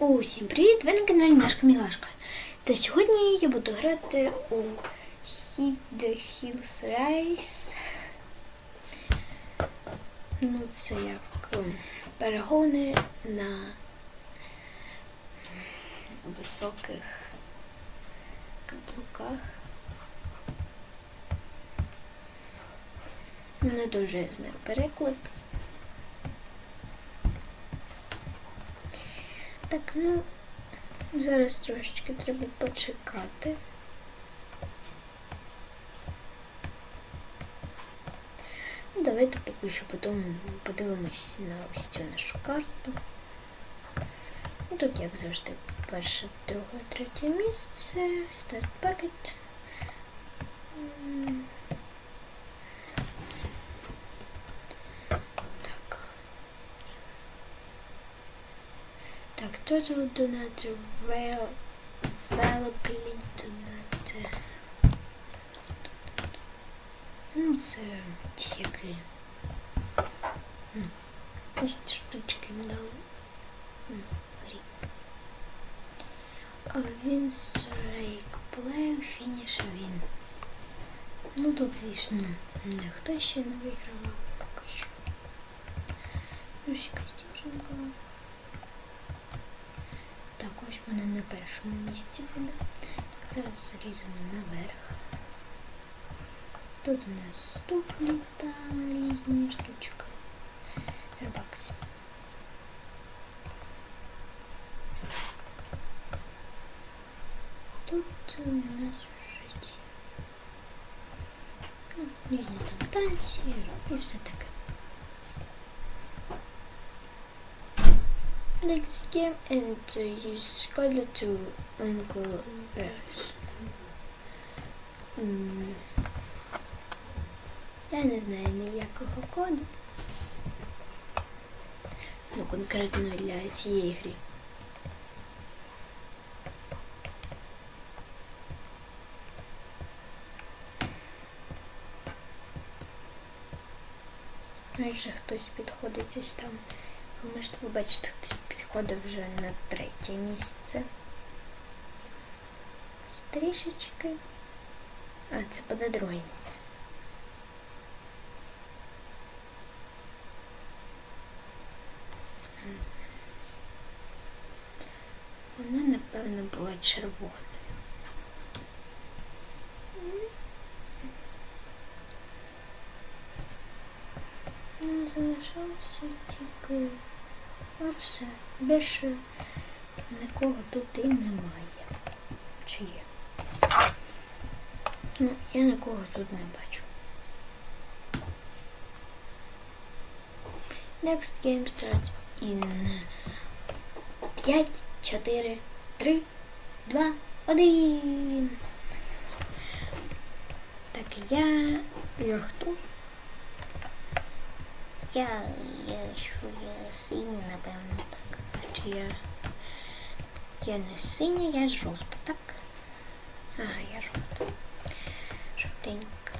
Усім привіт! Ви на каналі Машка Мілашка. Та сьогодні я буду грати у Hit the Hills Race. Ну, це як ем, перегони на високих каблуках. Не дуже знаю переклад. Так, ну, зараз трошечки треба почекати. Ну, давайте поки що потім подивимось на ось цю нашу карту. Ну, Тут, як завжди, перше, друге, третє місце, старт пакет. Total donate, well, великий донати. Ну, це тільки. Ось штучки їм дали. Він рейк плею, фініш він. Ну тут, звісно, ніхто ще не вигравав поки що. Ось якась дівчинка. Так, ось вона на першому місці буде. Так, зараз заліземо наверх. Тут у нас ступні та різні штучки. Зербакс. Тут у нас вже ті. Ну, різні там танці і все таке. Next game and uh, use color to angle М, Я не знаю ніякого коду. Ну, конкретно для цієї гри. Ось хтось підходить ось там. Ви можете побачити, хтось підходить вже на третє місце. Трішечки. А, це буде друге місце. Вона, напевно, була червоною. Ну, залишався тільки. А все. Більше нікого тут і немає. Чи є? Ну, я нікого тут не бачу. Next game starts in 5, 4, 3, 2, 1. Так, я... Я хто? Я, що я синя, напевно, так. Чи я... Я не синя, я жовта, так? Ага, я жовта. Жовтенька.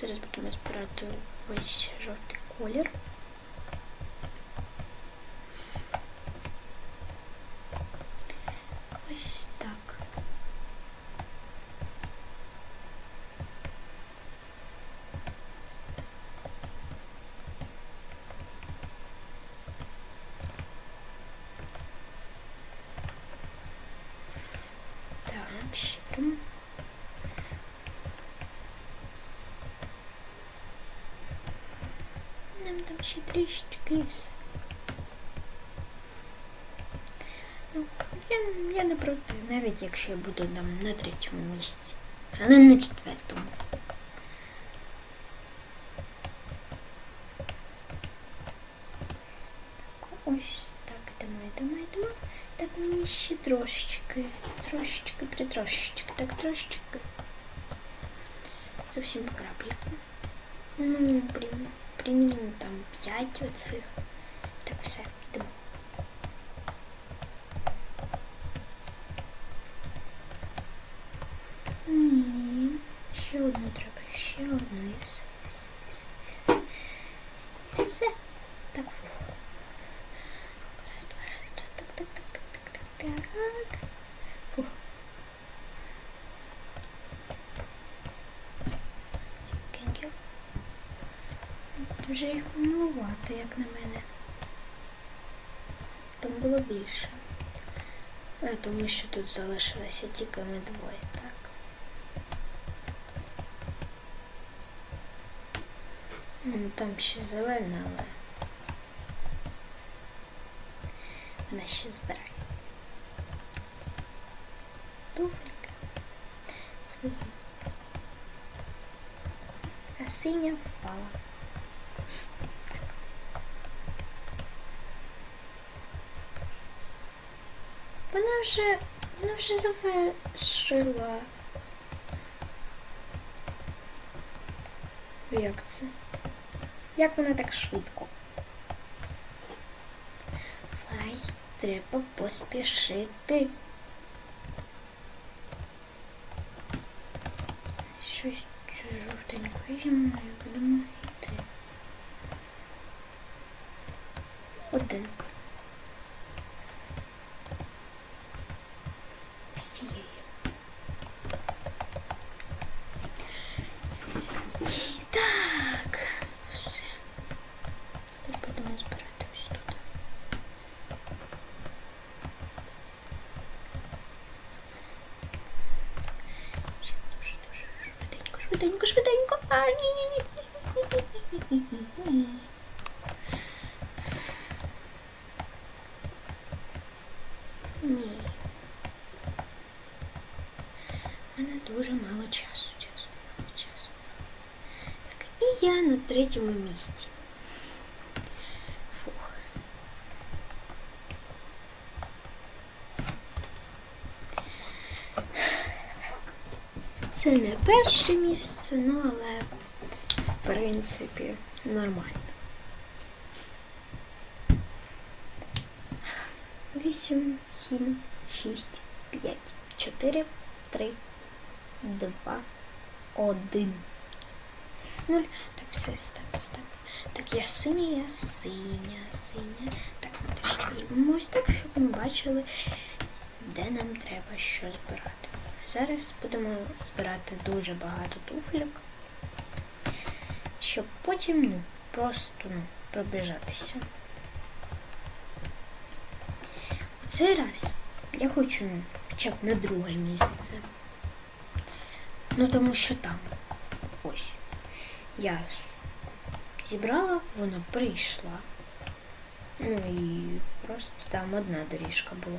Зараз будемо збирати весь жовтий колір. там ще трішечки і все. Ну, я, я не проти, навіть якщо я буду там на третьому місці, але не на четвертому. Так, ось так, йдемо, йдемо, йдемо. Так мені ще трошечки, трошечки, притрошечки, так трошечки. Зовсім по крапліку. Ну, блін, хрімін ну, там 5 оцих. Так все, м-м-м, йдемо. Ні, ще одну треба, ще одну і все, все, все, все. Все. Так, фу. Раз, два, раз, два. Так, так, так, так, так, так, так. Вже їх малувати, як на мене. Там було більше. А, тому що тут залишилося тільки ми двоє, так? Ну, там ще зелена, але вона ще збирає. Туфелька свої. А синя впала. Вона вже, вона вже завершила. Як це? Як вона так швидко? Фай, треба поспішити. Щось жовтеньке Ні. У мене дуже мало часу, часу, мало часу. Так, і я на третьому місці. Фух. Це не перше місце, ну але в принципі нормально. Вісім, сім, шість, п'ять, чотири, три, два, один. Нуль. Так, все, став, став. Так, я синя, синя, синя. Так, ми що зробимо ось так, щоб ми бачили, де нам треба що збирати. Зараз будемо збирати дуже багато туфлік, щоб потім ну, просто ну, пробіжатися. У цей раз я хочу хоча б на друге місце. Ну тому що там ось я зібрала, вона прийшла. Ну і просто там одна доріжка була.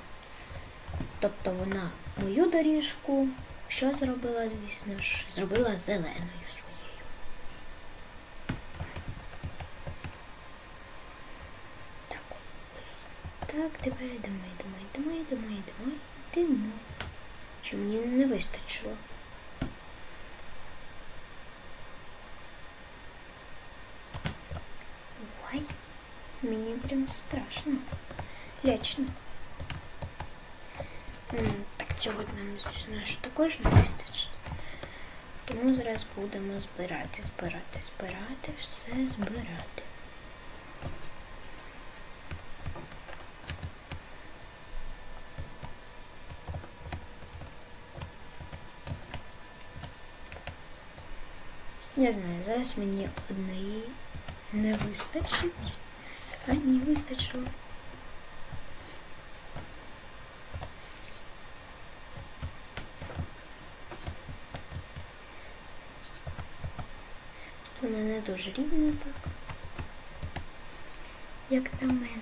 Тобто вона мою доріжку, що зробила, звісно ж, зробила зеленою своєю. Так, ось. Так, тепер йдемо, йдемо, йдемо, йдемо, йдемо, йдемо. Чи мені не вистачило? Ой, мені прям страшно. Лячно. Так цього нам, звісно ж, також не вистачить. Тому зараз будемо збирати, збирати, збирати, все збирати. Я знаю, зараз мені одної не вистачить. А ні, вистачило. Тут вона не дуже рівна так. Як на мене.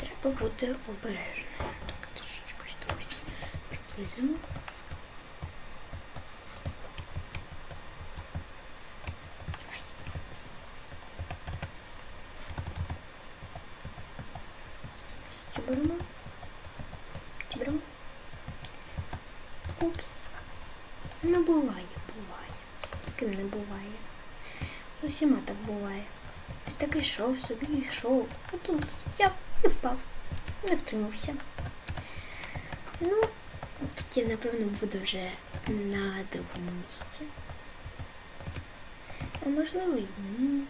Треба бути обережною. Так, трішечку ось тут приблизимо. Стіберемо. Стіберемо. Упс. Ну, буває, буває. З ким не буває. Усіма так буває. Ось такий йшов собі, йшов, а тут взяв і впав. Не втримався. Ну, тут я, напевно, буду вже на другому місці. А можливо і ні.